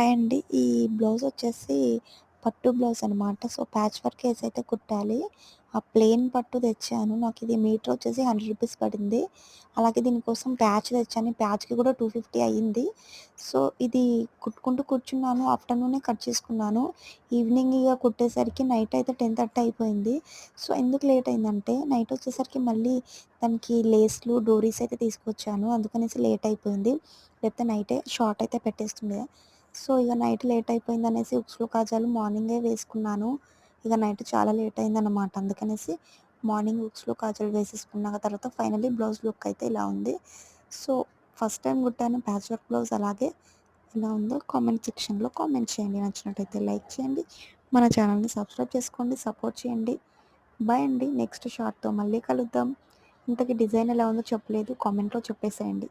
Hi అండి. ఈ blouse వచ్చేసి పట్టు బ్లౌజ్ అనమాట. సో, ప్యాచ్ వర్క్ ఏసి అయితే కుట్టాలి. ఆ ప్లెయిన్ పట్టు తెచ్చాను. నాకు ఇది మీటర్ వచ్చేసి 100 రూపీస్ పడింది. అలాగే దీనికోసం ప్యాచ్ తెచ్చాను. ప్యాచ్‌కి కూడా 250 అయ్యింది. సో, ఇది కుట్టుకుంటూ కూర్చున్నాను. ఆఫ్టర్‌నూనే కట్ చేసుకున్నాను. ఈవినింగ్ ఇక కుట్టేసరికి నైట్ అయితే 10:30 అయిపోయింది. సో, ఎందుకు లేట్ అయిందంటే నైట్ వచ్చేసరికి మళ్ళీ దానికి లేస్‌లు, డోరీస్ అయితే తీసుకొచ్చాను. అందుకనేసి లేట్ అయిపోయింది. లేకపోతే నైటే షార్ట్ అయితే పెట్టేస్తుండే. సో, ఇక నైట్ లేట్ అయిపోయింది అనేసి ఉక్సులు, కాజాలు మార్నింగే వేసుకున్నాను. ఇక నైట్ చాలా లేట్ అయిందన్నమాట అందుకనేసి మార్నింగ్ ఉక్సులు, కాజాలు వేసేసుకున్నాక తర్వాత ఫైనలీ బ్లౌజ్ లుక్ అయితే ఇలా ఉంది. సో, ఫస్ట్ టైం కుట్టాను ప్యాచ్ వర్క్ బ్లౌజ్ అలాగే ఎలా ఉందో కామెంట్ సెక్షన్‌లో కామెంట్ చేయండి. నచ్చినట్టయితే లైక్ చేయండి. మన ఛానల్‌ని సబ్స్క్రైబ్ చేసుకోండి. సపోర్ట్ చేయండి. బాయ్ అండి. నెక్స్ట్ షార్ట్‌తో మళ్ళీ కలుద్దాం. ఇంతకీ డిజైన్ ఎలా ఉందో చెప్పలేదు. కామెంట్‌లో చెప్పేసేయండి.